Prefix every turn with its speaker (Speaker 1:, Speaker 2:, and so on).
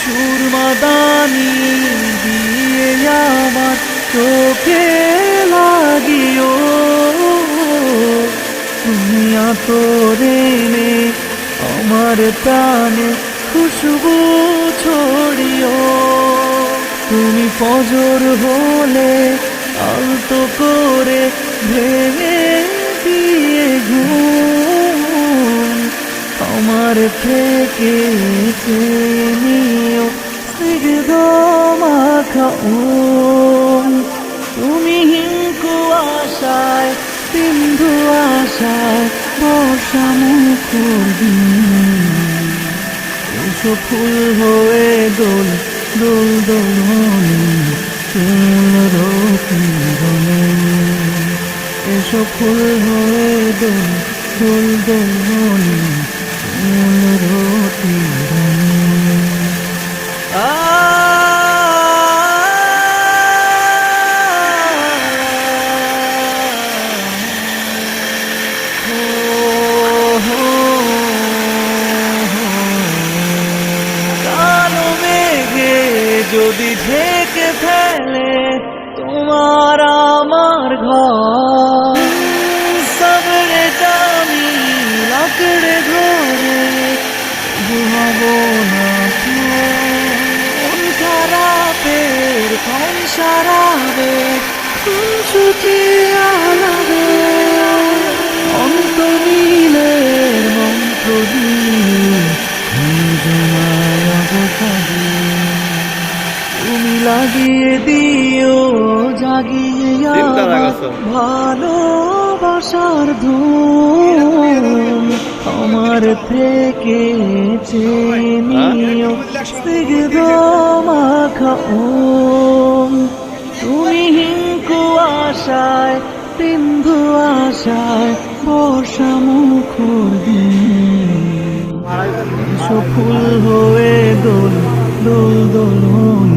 Speaker 1: সুরমাদানি দিয়ে আমার চোখে লাগিও। তুমি আতরে নে আমার প্রাণে খুশবু ছড়িও। তুমি ফজর হলে আলতো করে ভেঙে আমার থেকে নিও স্নিগ্ধ মাখাও তুমি হিংকু আশায়, সিন্ধু আশায় বর্ষা এসো ফুল হয়ে দোল দোল দোলনি, ফুল রতি এসো ফুল হয়ে দোল দোল দোলনি কালো মেঘে যদি ঢেকে ফেলে তোমার আমার ঘর, সবরে জানি লাকড়ে ঘরে ঘুমাবো না খারাপের কম সারাবে কোন জমায় অবসাদে তুমি লাগিয়ে দিও জাগিয়ে। ভালোবাসার ধুম আমার থেকে চেনিও স্নিগ্ধ মাখাও তুমি হিংকু আশায় সিন্ধু আশায় হয়ে দোল দোল দোল